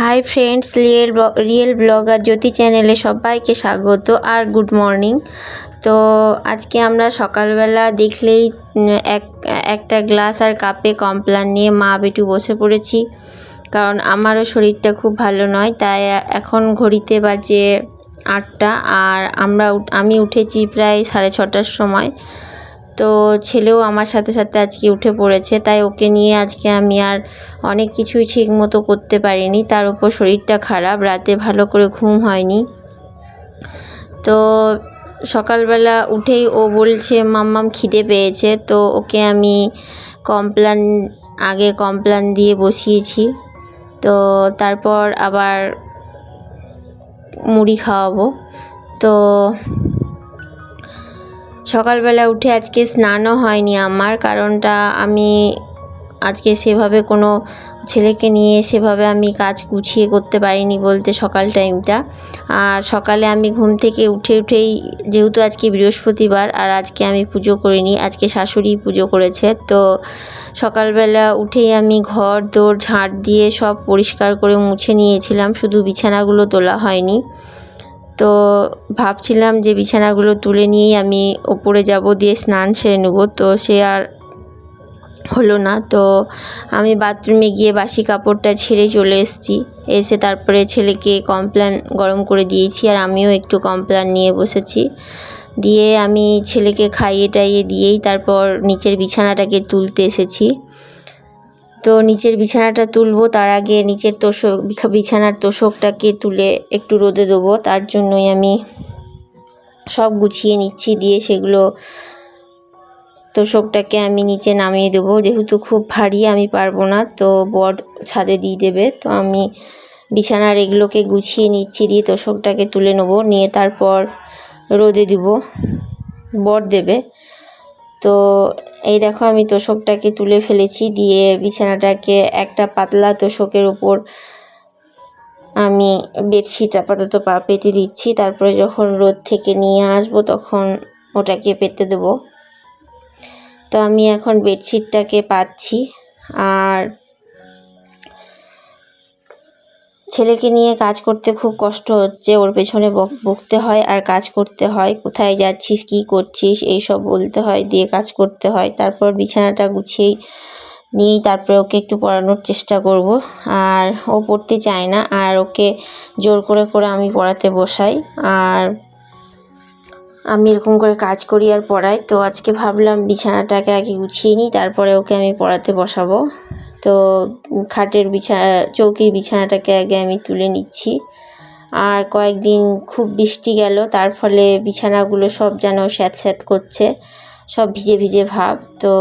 Hi friends, real real blogger Jyoti চ্যানেলে সবাইকে স্বাগত আর গুড মর্নিং। তো আজকে আমরা সকালবেলা দেখলেই এক, একটা গ্লাস আর কাপে কমপ্লান নিয়ে মা বেটু বসে পড়েছি। কারণ আমারও শরীরটা খুব ভালো নয়, তাই এখন ঘড়িতে বাজে আটটা আর আমরা আমি উঠেছি প্রায় সাড়ে ছটার সময়। তো ছেলেও আমার সাথে সাথে আজকে উঠে পড়েছে, তাই ওকে নিয়ে আজকে আমি আর অনেক কিছুই ঠিক মতো করতে পারিনি। তার উপর শরীরটা খারাপ, রাতে ভালো করে ঘুম হয়নি। তো সকালবেলা উঠেই ও বলছে, মাম্মাম খিদে পেয়েছে। তো ওকে আমি কমপ্লান, আগে কমপ্লান দিয়ে বসিয়েছি। তো তারপর আবার মুড়ি খাওয়াবো। তো সকালবেলা উঠে আজকে স্নানও হয়নি আমার, কারণটা আমি আজকে সেভাবে কোনো ছেলেকে নিয়ে সেভাবে আমি কাজ গুছিয়ে করতে পারিনি বলতে সকাল টাইমটা। আর সকালে আমি ঘুম থেকে উঠে উঠেই, যেহেতু আজকে বৃহস্পতিবার আর আজকে আমি পুজো করিনি, আজকে শাশুড়ি পুজো করেছে, তো সকালবেলা উঠেই আমি ঘর দৌড় ঝাঁট দিয়ে সব পরিষ্কার করে মুছে নিয়েছিলাম, শুধু বিছানাগুলো তোলা হয়নি। তো ভাবছিলাম যে বিছানাগুলো তুলে নিয়েই আমি ওপরে যাব দিয়ে স্নান সেরে নেব। তো সে আর হলো না। তো আমি বাথরুমে গিয়ে বাসি কাপড়টা ছেড়ে চলে এসেছি। এসে তারপরে ছেলেকে কমপ্ল্যান গরম করে দিয়েছি আর আমিও একটু কমপ্ল্যান নিয়ে বসেছি। দিয়ে আমি ছেলেকে খাইয়ে টাইয়ে দিয়েই তারপর নিচের বিছানাটাকে তুলতে এসেছি। তো নিচের বিছানাটা তুলবো, তার আগে নিচের তোষক বিছা- বিছানার তোষকটাকে তুলে একটু রোদে দেবো। তার জন্যই আমি সব গুছিয়ে নিচ্ছি, দিয়ে সেগুলো তোষকটাকে আমি নিচে নামিয়ে দেবো। যেহেতু খুব ভারী, আমি পারব না, তো বর ছাদে দিয়ে দেবে। তো আমি বিছানার এগুলোকে গুছিয়ে নিচ্ছি, দিয়ে তোষকটাকে তুলে নেব, নিয়ে তারপর রোদে দিব। বর দেবে। তো এই দেখো আমি তোষকটাকে তুলে ফেলেছি দিয়ে বিছানাটাকে একটা পাতলা তোষকের উপর আমি বেডশিট আপাতত পা পেতে দিচ্ছি। তারপরে যখন রোদ থেকে নিয়ে আসব তখন ওটাকে পেতে দেবো। তো আমি এখন বেডশিটটাকে পাচ্ছি। আর ছেলেকে নিয়ে কাজ করতে খুব কষ্ট হচ্ছে, ওর পেছনে বক- বকতে হয় আর কাজ করতে হয়। কোথায় যাচ্ছিস, কী করছিস এই সব বলতে হয়, দিয়ে কাজ করতে হয়। তারপর বিছানাটা গুছিয়েই নিয়েই তারপরে ওকে একটু পড়ানোর চেষ্টা করব। আর ও পড়তে চায় না, আর ওকে জোর করে করে আমি পড়াতে বসাই। আর আমি এরকম করে কাজ করি আর পড়াই। তো আজকে ভাবলাম বিছানাটাকে আগে গুছিয়ে নিই, তারপরে ওকে আমি পড়াতে বসাবো। তো খাটের বিছানা চৌকির বিছানাটাকে আগে আমি তুলে নিচ্ছি। আর কয়েকদিন খুব বৃষ্টি গেল, তার ফলে বিছানাগুলো সব যেন স্যাঁত স্যাঁত করছে, সব ভিজে ভিজে ভাব। তো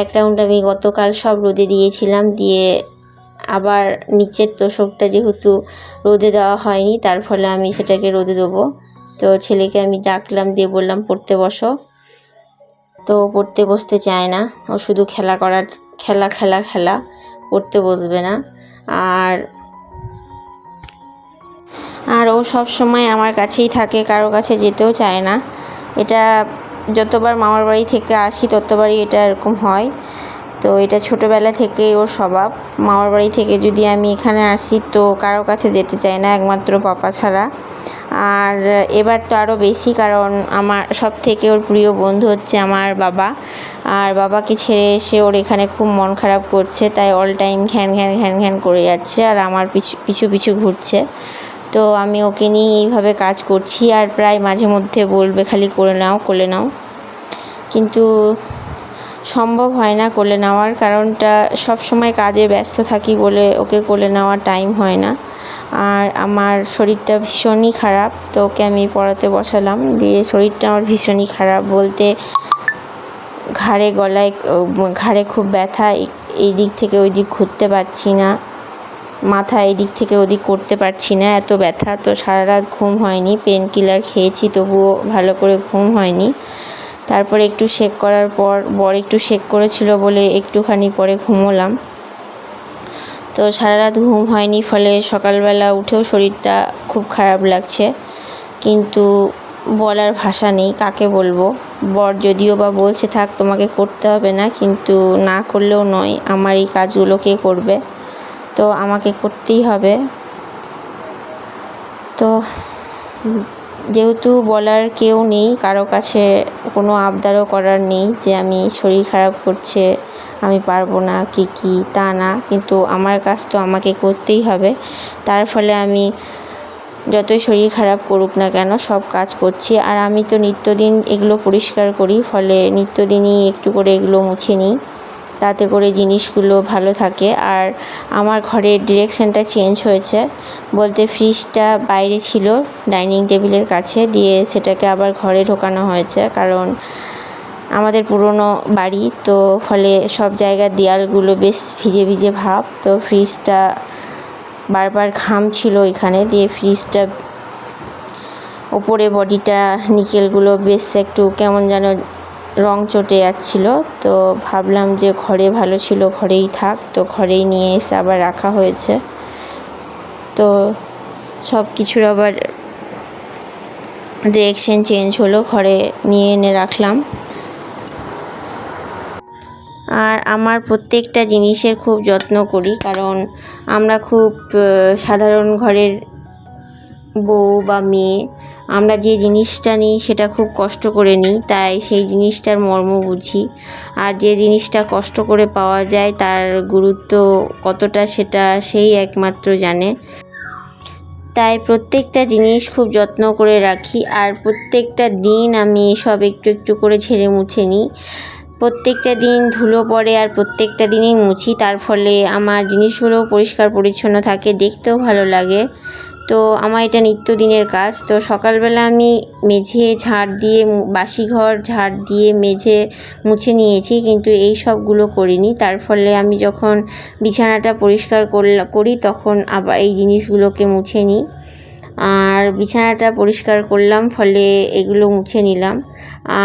এক রাউন্ড আমি গতকাল সব রোদে দিয়েছিলাম, দিয়ে আবার নিচের তোষকটা যেহেতু রোদে দেওয়া হয়নি, তার ফলে আমি সেটাকে রোদে দেবো। তো ছেলেকে আমি ডাকলাম, দিয়ে বললাম, পড়তে বসো। তো পড়তে বসতে চায় না, ও শুধু খেলা করার খেলা খেলা খেলা করতে বসবে না। আর আর ও সব সময় আমার কাছেই থাকে, কারও কাছে যেতেও চায় না। এটা যতবার মামার বাড়ি থেকে আসি, ততবারই এটা এরকম হয়। তো এটা ছোটোবেলা থেকেই ওর স্বভাব। মামার বাড়ি থেকে যদি আমি এখানে আসি, তো কারও কাছে যেতে চায় না, একমাত্র পাপা ছাড়া। আর এবার তো আরও বেশি, কারণ আমার সব থেকে ওর প্রিয় বন্ধু হচ্ছে আমার বাবা। আর বাবাকে ছেড়ে এসে ওর এখানে খুব মন খারাপ করছে, তাই অল টাইম ঘ্যান ঘ্যান ঘ্যান ঘ্যান করে যাচ্ছে আর আমার পিছু পিছু পিছু ঘুরছে। তো আমি ওকে নিয়ে এইভাবে কাজ করছি আর প্রায় মাঝে মধ্যে বলবে খালি করে নাও করে নাও। কিন্তু সম্ভব হয় না কোলে নেওয়ার কারণটা সব সময় কাজে ব্যস্ত থাকি বলে ওকে কোলে নেওয়ার টাইম হয় না। আর আমার শরীরটা ভীষণই খারাপ, তো ওকে আমি পড়াতে বসালাম। দিয়ে শরীরটা আমার ভীষণই খারাপ বলতে ঘাড়ে গলায়, ঘাড়ে খুব ব্যথা, এই- দিক থেকে ওই দিক ঘুরতে পারছি না, মাথা এদিক থেকে ওদিক করতে পারছি না, এত ব্যথা, তো সারা রাত ঘুম হয়নি পেন কিলার খেয়েছি, তবুও ভালো করে ঘুম হয়নি। তারপরে একটু শেক করার পর, বর একটু শেক করেছিল বলে একটুখানি পরে ঘুমোলাম। তো সারা রাত ঘুম হয়নি, ফলে সকালবেলা উঠেও শরীরটা খুব খারাপ লাগছে, কিন্তু বলার ভাষা নেই, কাকে বলব? বর যদিও বা বলছে, থাক, তোমাকে করতে হবে না, কিন্তু না করলেও নয়, আমার এই কাজগুলো কে করবে? তো আমাকে করতেই হবে। তো যেহেতু বলার কেউ নেই, কারও কাছে কোনো আবদারও করার নেই যে আমি শরীর খারাপ করছে, আমি পারব না, কি কি, তা না, কিন্তু আমার কাজ তো আমাকে করতেই হবে। তার ফলে আমি যতই শরীর খারাপ করুক না কেন, সব কাজ করছি। আর আমি তো নিত্যদিন এগুলো পরিষ্কার করি, ফলে নিত্যদিনই একটু করে এগুলো মুছে নিই। তাতে করে জিনিসগুলো ভালো থাকে। আর আমার ঘরের ডিরেকশনটা চেঞ্জ হয়েছে। বলতে ফ্রিজটা বাইরে ছিল ডাইনিং টেবিলের কাছে, দিয়ে সেটাকে আবার ঘরে ঢোকানো হয়েছে। কারণ আমাদের পুরনো বাড়ি, তো ফলে সব জায়গার দেয়ালগুলো বেশ ভিজে ভিজে ভাব। তো ফ্রিজটা বারবার ঘাম ছিল এখানে, দিয়ে ফ্রিজটা ওপরে বডিটা নিকেলগুলো বেশ একটু কেমন যেন রং চটে যাচ্ছিল। তো ভাবলাম যে ঘরে ভালো ছিল, ঘরেই থাক। তো ঘরেই নিয়ে এসে আবার রাখা হয়েছে। তো সব কিছুর আবার ডিরেকশন চেঞ্জ হলো, ঘরে নিয়ে এনে রাখলাম। আর আমার প্রত্যেকটা জিনিসের খুব যত্ন করি, কারণ আমরা খুব সাধারণ ঘরের বউ বা মেয়ে, আমরা যে জিনিসটা নিই সেটা খুব কষ্ট করে নিই, তাই সেই জিনিসটার মর্ম বুঝি। আর যে জিনিসটা কষ্ট করে পাওয়া যায় তার গুরুত্ব কতটা সেটা সেই একমাত্র জানে। তাই প্রত্যেকটা জিনিস খুব যত্ন করে রাখি, আর প্রত্যেকটা দিন আমি সব একটু একটু করে ছেড়ে মুছে নিই। প্রত্যেকটা দিন ধুলো পড়ে আর প্রত্যেকটা দিনই মুছি। তার ফলে আমার জিনিসগুলো পরিষ্কার পরিচ্ছন্ন থাকে, দেখতেও ভালো লাগে। তো আমার এটা নিত্যদিনের কাজ। তো সকালবেলা আমি মেঝে ঝাড় দিয়ে বাসি ঘর ঝাড় দিয়ে মেঝে মুছে নিয়েছি, কিন্তু এই সবগুলো করিনি। তার ফলে আমি যখন বিছানাটা পরিষ্কার করি তখন আবার এই জিনিসগুলোকে মুছে নিই। আর বিছানাটা পরিষ্কার করলাম, ফলে এগুলো মুছে নিলাম।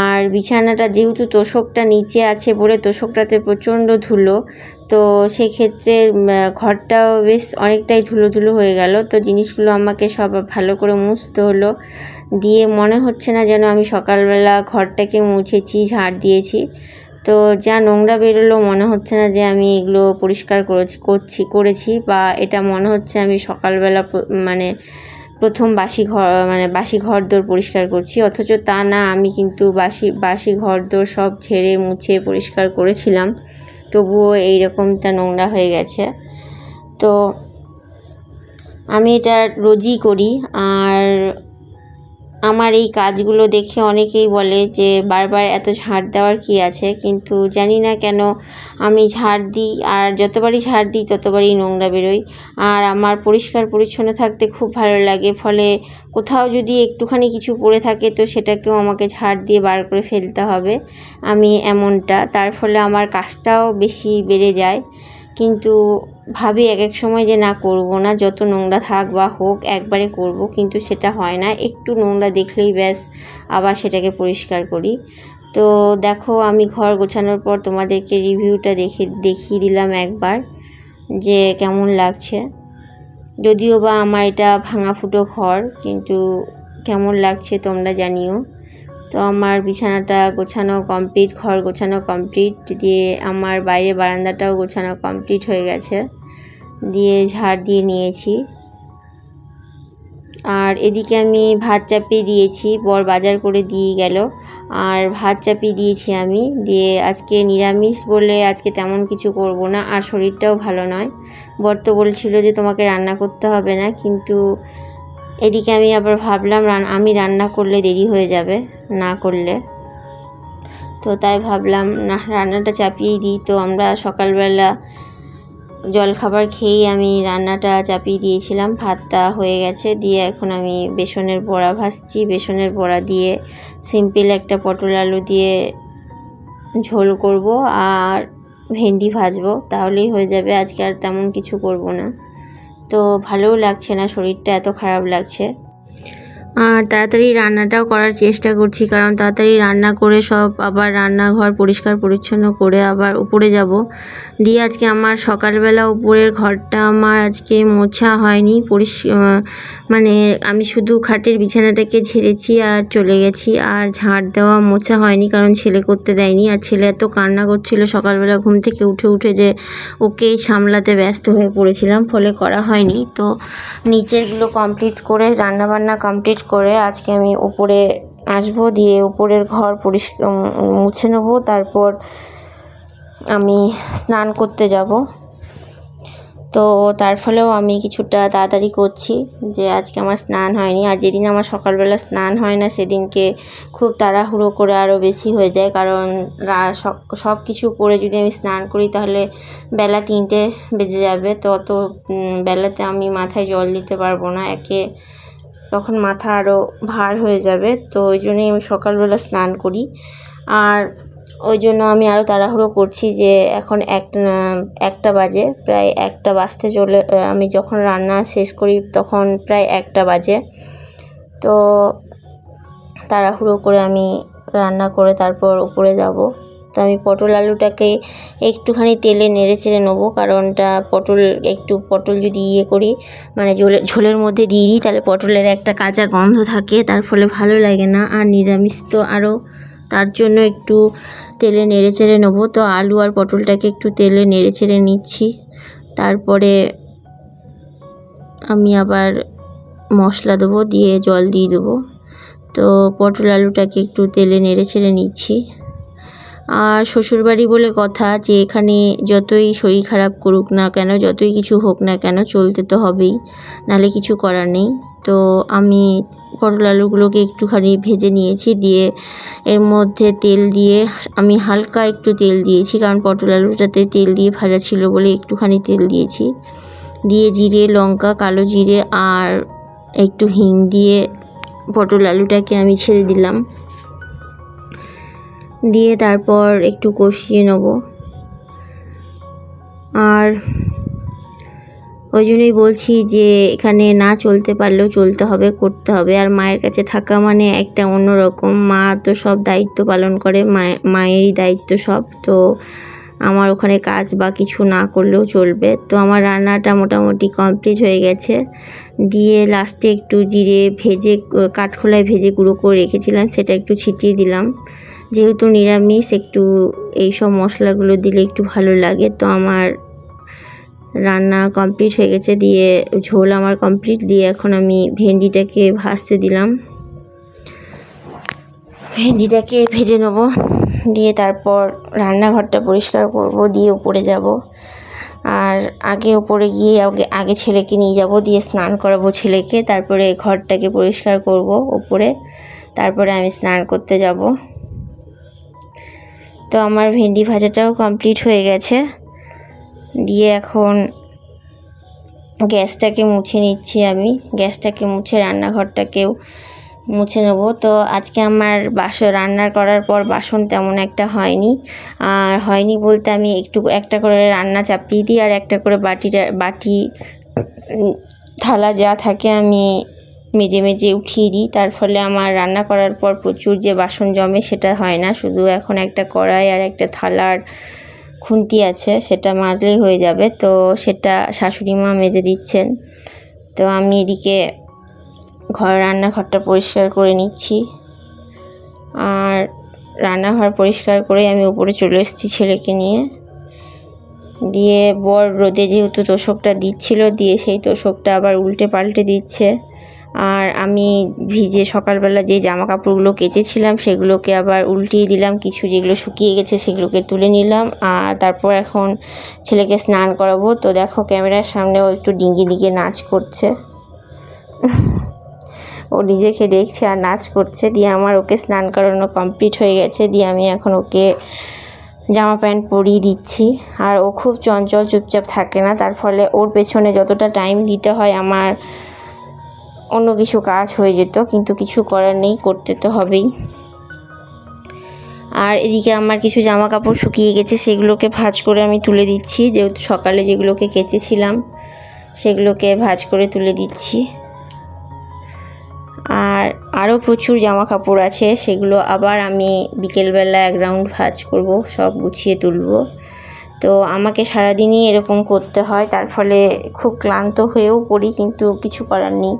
আর বিছানাটা যেহেতু তোষকটা নিচে আছে বলে তোষকটাতে প্রচণ্ড ধুলো, তো সেক্ষেত্রে ঘরটাও বেশ অনেকটাই ধুলো ধুলো হয়ে গেল। তো জিনিসগুলো আমাকে সব ভালো করে মুছতে হলো। দিয়ে মনে হচ্ছে না যেন আমি সকালবেলা ঘরটাকে মুছেছি, ঝাড় দিয়েছি। তো যা নোংরা বেরোলো, মনে হচ্ছে না যে আমি এগুলো পরিষ্কার করেছি, করছি, করেছি বা এটা মনে হচ্ছে আমি সকালবেলা মানে প্রথম বাসি ঘর মানে বাসি ঘর দোর পরিষ্কার করছি। অথচ তা না, আমি কিন্তু বাসি বাসি ঘর দোর সব ছেড়ে মুছে পরিষ্কার করেছিলাম। তবুও এই রকমটা নোংরা হয়ে গেছে। তো আমি এটা রোজই করি। আর আমার এই কাজগুলো দেখে অনেকেই বলে যে বারবার এত ঝাড় দেওয়ার কী আছে? কিন্তু জানি না কেন আমি ঝাড় দিই আর যতবারই ঝাড় দিই ততবারই নোংরা বেরোই। আর আমার পরিষ্কার পরিচ্ছন্ন থাকতে খুব ভালো লাগে। ফলে কোথাও যদি একটুখানি কিছু পড়ে থাকে তো সেটাকেও আমাকে ঝাড় দিয়ে বার করে ফেলতে হবে। আমি এমনটা। তার ফলে আমার কাজটাও বেশি বেড়ে যায়। কিন্তু ভাবি এক এক সময় যে, না, করব না, যত নোংরা থাক বা হোক, একবারে করব। কিন্তু সেটা হয় না। একটু নোংরা দেখলেই ব্যাস, আবার সেটাকে পরিষ্কার করি। তো দেখো, আমি ঘর গোছানোর পর তোমাদেরকে রিভিউটা দেখে, দেখিয়ে দিলাম একবার যে, কেমন লাগছে। যদিও বা আমার এটা ভাঙা ফুটো ঘর, কিন্তু কেমন লাগছে তোমরা জানিও। তো আমার বিছানাটা গোছানো কমপ্লিট, ঘর গোছানো কমপ্লিট, দিয়ে আমার বাইরে বারান্দাটাও গোছানো কমপ্লিট হয়ে গেছে। দিয়ে ঝাড় দিয়ে নিয়েছি। আর এদিকে আমি ভাত চাপিয়ে দিয়েছি, বর বাজার করে দিয়ে গেল। আর ভাত চাপিয়ে দিয়েছি আমি, দিয়ে আজকে নিরামিষ বলে আজকে তেমন কিছু করব না, আর শরীরটাও ভালো নয়। বর তো বলছিল যে তোমাকে রান্না করতে হবে না, কিন্তু এদিকে আমি আবার ভাবলাম আমি রান্না করলে দেরি হয়ে যাবে, না করলে। তো তাই ভাবলাম, না, রান্নাটা চাপিয়েই দিই। তো আমরা সকালবেলা জলখাবার খেয়েই আমি রান্নাটা চাপিয়ে দিয়েছিলাম। ভাতটা হয়ে গেছে, দিয়ে এখন আমি বেসনের বড়া ভাজছি। বেসনের বড়া দিয়ে সিম্পল একটা পটল আলু দিয়ে ঝোল করব আর ভেন্ডি ভাজবো। তাহলেই হয়ে যাবে, আজকে আর তেমন কিছু করব না। তো ভালোও লাগছে না, শরীরটা এত খারাপ লাগছে। আর তাড়াতাড়ি রান্নাটাও করার চেষ্টা করছি, কারণ তাড়াতাড়ি রান্না করে সব আবার রান্নাঘর পরিষ্কার পরিচ্ছন্ন করে আবার উপরে যাব। দিয়ে আজকে আমার সকালবেলা উপরের ঘরটা আমার আজকে মোছা হয়নি পরিষ মানে আমি শুধু খাটের বিছানাটাকে ঝেড়েছি আর চলে গেছি, আর ঝাড় দেওয়া মোছা হয়নি, কারণ ছেলে করতে দেয়নি, আর ছেলে এত কান্না করছিল সকালবেলা ঘুম থেকে উঠে উঠে যে ওকে সামলাতে ব্যস্ত হয়ে পড়েছিলাম, ফলে করা হয়নি। তো নিচেরগুলো কমপ্লিট করে, রান্নাবান্না কমপ্লিট করে আজকে আমি উপরে আসব, দিয়ে উপরের ঘর পরিষ্কার মুছে নেব। তারপর আমি স্নান করতে যাব। তো তার ফলেও আমি কিছুটা তাড়াতাড়ি করছি যে আজকে আমার স্নান হয়নি। আর যেদিন আমার সকালবেলা স্নান হয় না, সেদিনকে খুব তাড়াহুড়ো করে আরও বেশি হয়ে যায়। কারণ সব- কিছু করে যদি আমি স্নান করি, তাহলে বেলা তিনটে বেজে যাবে। তো অত বেলাতে আমি মাথায় জল দিতে পারব না। একে তখন মাথা আরও ভার হয়ে যাবে। তো ওই জন্যই আমি সকালবেলা স্নান করি। আর ওই জন্য আমি আরও তাড়াহুড়ো করছি যে এখন এক একটা বাজে, প্রায় একটা বাজতে চলে আমি যখন রান্না শেষ করি তখন প্রায় একটা বাজে। তো তাড়াহুড়ো করে আমি রান্না করে তারপর উপরে যাব। তো আমি পটল আলুটাকে একটুখানি তেলে নেড়ে চেড়ে নেব, কারণটা পটল একটু পটল যদি ইয়ে করি মানে ঝোলে- ঝোলের মধ্যে দিয়ে দিই, তাহলে পটলের একটা কাঁচা গন্ধ থাকে, তার ফলে ভালো লাগে না। আর নিরামিষ তো আরও তার জন্য একটু তেলে নেড়ে চেড়ে নেব। তো আলু আর পটলটাকে একটু তেলে নেড়ে চেড়ে নিচ্ছি। তারপরে আমি আবার মশলা দেবো, দিয়ে জল দিয়ে দেবো। তো পটল আলুটাকে একটু তেলে নেড়ে ছেড়ে নিচ্ছি। আর শ্বশুরবাড়ি বলে কথা যে এখানে যতই শরীর খারাপ করুক না কেন, যতই কিছু হোক না কেন চলতে তো হবেই নালে কিছু করার নেই। তো আমি পটল আলুগুলোকে একটুখানি ভেজে নিয়েছি, দিয়ে এর মধ্যে তেল দিয়ে আমি হালকা একটু তেল দিয়েছি, কারণ পটল আলুটাতে তেল দিয়ে ভাজা ছিল বলে একটুখানি তেল দিয়েছি। দিয়ে জিরে, লঙ্কা, কালো জিরে আর একটু হিং দিয়ে পটল আলুটাকে আমি ছেড়ে দিলাম। দিয়ে তারপর একটু কষিয়ে নেব। আর ওই জন্যই বলছি যে, এখানে না চলতে পারলেও চলতে হবে, করতে হবে। আর মায়ের কাছে থাকা মানে একটা অন্যরকম। মা তো সব দায়িত্ব পালন করে মায়ে মায়েরই দায়িত্ব সব। তো আমার ওখানে কাজ বা কিছু না করলেও চলবে। তো আমার রান্নাটা মোটামুটি কমপ্লিট হয়ে গেছে। দিয়ে লাস্টে একটু জিরে ভেজে, কাঠখোলায় ভেজে গুঁড়ো করে রেখেছিলাম, সেটা একটু ছিটিয়ে দিলাম। যেহেতু নিরামিষ, একটু এই সব মশলাগুলো দিলে একটু ভালো লাগে। তো আমার রান্না কমপ্লিট হয়ে গেছে, দিয়ে ঝোল আমার কমপ্লিট, দিয়ে এখন আমি ভেন্ডিটাকে ভাজতে দিলাম। ভেন্ডিটাকে ভেজে নেব, দিয়ে তারপর রান্নাঘরটা পরিষ্কার করব, দিয়ে উপরে যাব। আর আগে উপরে গিয়ে আগে আগে ছেলেকে নিয়ে যাব, দিয়ে স্নান করাবো ছেলেকে, তারপরে ঘরটাকে পরিষ্কার করব উপরে। তারপরে আমি স্নান করতে যাব। তো আমার ভেন্ডি ভাজাটাও কমপ্লিট হয়ে গেছে। দিয়ে এখন গ্যাসটাকে মুছে নিচ্ছি আমি। গ্যাসটাকে মুছে রান্নাঘরটাকেও মুছে নেব। তো আজকে আমার বাসন রান্না করার পর বাসন তেমন একটা হয়নি। আর হয়নি বলতে আমি একটু, একটা করে রান্না চাপিয়ে দিই আর একটা করে বাটিটা, বাটি থালা যা থাকে আমি মেজে মেজে উঠিয়ে দিই। তার ফলে আমার রান্না করার পর প্রচুর যে বাসন জমে সেটা হয় না। শুধু এখন একটা কড়াই আর একটা থালার খুন্তি আছে, সেটা মাজলেই হয়ে যাবে। তো সেটা শাশুড়ি মা মেজে দিচ্ছেন। তো আমি এদিকে ঘর, রান্নাঘরটা পরিষ্কার করে নিচ্ছি। আর রান্নাঘর পরিষ্কার করে আমি উপরে চলে এসেছি ছেলেকে নিয়ে। দিয়ে বর রোদে যেহেতু তোষকটা দিচ্ছিল, দিয়ে সেই তোষকটা আবার উল্টে পাল্টে দিচ্ছে। আর আমি ভিজে সকালবেলা যে জামা কাপড়গুলো কেচেছিলাম, সেগুলোকে আবার উল্টিয়ে দিলাম। কিছু যেগুলো শুকিয়ে গেছে, সেগুলোকে তুলে নিলাম। আর তারপর এখন ছেলেকে স্নান করাবো। তো দেখো, ক্যামেরার সামনেও একটু ডিঙ্গি দিকে নাচ করছে। ও নিজেকে দেখছে আর নাচ করছে। দিয়ে আমার ওকে স্নান করানো কমপ্লিট হয়ে গেছে। দিয়ে আমি এখন ওকে জামা প্যান্ট পরিয়ে দিচ্ছি। আর ও খুব চঞ্চল, চুপচাপ থাকে না। তার ফলে ওর পেছনে যতটা টাইম দিতে হয়, আমার অন্য কিছু কাজ হয়ে যেত, কিন্তু কিছু করার নেই, করতে তো হবেই। আর এদিকে আমার কিছু জামা কাপড় শুকিয়ে গেছে, সেগুলোকে ভাঁজ করে আমি তুলে দিচ্ছি। যেহেতু সকালে যেগুলোকে কেচেছিলাম, সেগুলোকে ভাজ করে তুলে দিচ্ছি। আর আরও প্রচুর জামা কাপড় আছে, সেগুলো আবার আমি বিকেলবেলা এক রাউন্ড ভাজ করব, সব গুছিয়ে তুলব। তো আমাকে সারাদিনই এরকম করতে হয়, তার ফলে খুব ক্লান্ত হয়েও পড়ি, কিন্তু কিছু করার নেই।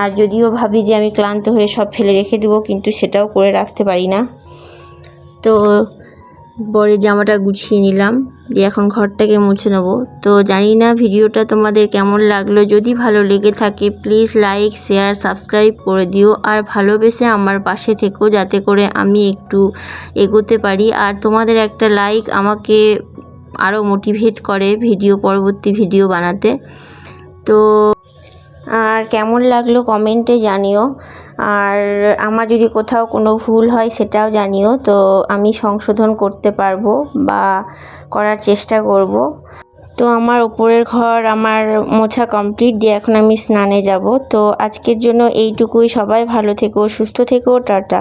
আর যদিও ভাবি যে আমি ক্লান্ত হয়ে সব ফেলে রেখে দেবো, কিন্তু সেটাও করে রাখতে পারি না। তো বরের জামাটা গুছিয়ে নিলাম, দিয়ে এখন ঘরটাকে মুছে নেব। তো জানি না ভিডিওটা তোমাদের কেমন লাগল। যদি ভালো লেগে থাকে প্লিজ লাইক শেয়ার সাবস্ক্রাইব করে দিও। আর ভালোবেসে আমার পাশে থেকো, যাতে করে আমি একটু এগোতে পারি। আর তোমাদের একটা লাইক আমাকে আরও মোটিভেট করে ভিডিও, পরবর্তী ভিডিও বানাতে। তো আর কেমন লাগল কমেন্টে জানিও। আর আমার যদি কোথাও কোনো ভুল হয় সেটাও জানিও। তো আমি সংশোধন করতে পারব বা করার চেষ্টা করব। তো আমার উপরের ঘর আমার মোছা কমপ্লিট দিয়ে এখন আমি স্নানে যাব। তো আজকের জন্য এইটুকুই। সবাই ভালো থেকো, সুস্থ থেকো, টাটা।